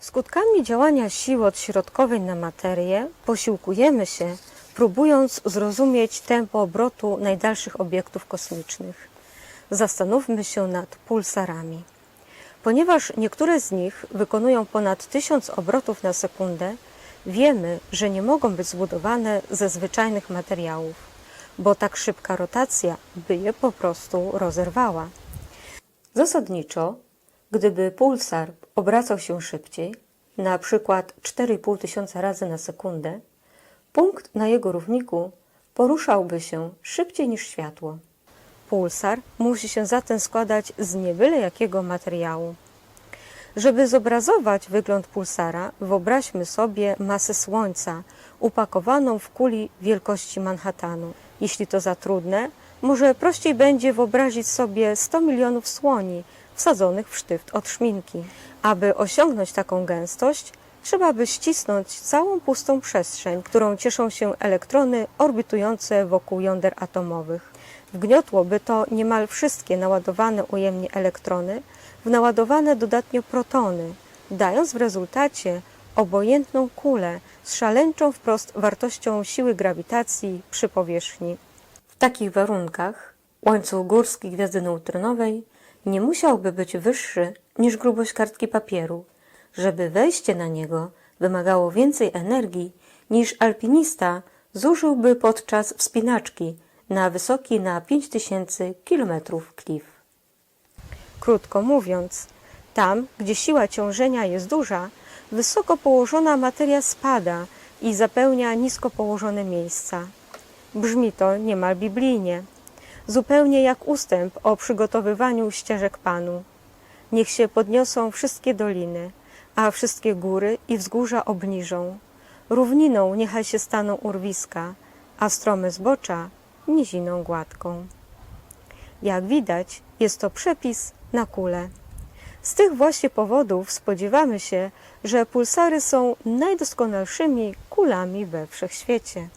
Skutkami działania siły odśrodkowej na materię posiłkujemy się, próbując zrozumieć tempo obrotu najdalszych obiektów kosmicznych. Zastanówmy się nad pulsarami. Ponieważ niektóre z nich wykonują ponad tysiąc obrotów na sekundę, wiemy, że nie mogą być zbudowane ze zwyczajnych materiałów, bo tak szybka rotacja by je po prostu rozerwała. Zasadniczo, gdyby pulsar obracał się szybciej, na przykład 4,5 tysiąca razy na sekundę, punkt na jego równiku poruszałby się szybciej niż światło. Pulsar musi się zatem składać z niebyle jakiego materiału. Żeby zobrazować wygląd pulsara, wyobraźmy sobie masę Słońca upakowaną w kuli wielkości Manhattanu. Jeśli to za trudne, może prościej będzie wyobrazić sobie 100 milionów słoni wsadzonych w sztyft od szminki. Aby osiągnąć taką gęstość, trzeba by ścisnąć całą pustą przestrzeń, którą cieszą się elektrony orbitujące wokół jąder atomowych. Wgniotłoby to niemal wszystkie naładowane ujemnie elektrony w naładowane dodatnio protony, dając w rezultacie obojętną kulę z szaleńczą wprost wartością siły grawitacji przy powierzchni. W takich warunkach łańcuch górski gwiazdy neutronowej nie musiałby być wyższy niż grubość kartki papieru, żeby wejście na niego wymagało więcej energii niż alpinista zużyłby podczas wspinaczki na wysoki na 5000 km klif. Krótko mówiąc, tam, gdzie siła ciążenia jest duża, wysoko położona materia spada i zapełnia nisko położone miejsca. Brzmi to niemal biblijnie, zupełnie jak ustęp o przygotowywaniu ścieżek Panu. Niech się podniosą wszystkie doliny, a wszystkie góry i wzgórza obniżą. Równiną niechaj się staną urwiska, a strome zbocza niziną gładką. Jak widać, jest to przepis na kulę. Z tych właśnie powodów spodziewamy się, że pulsary są najdoskonalszymi kulami we wszechświecie.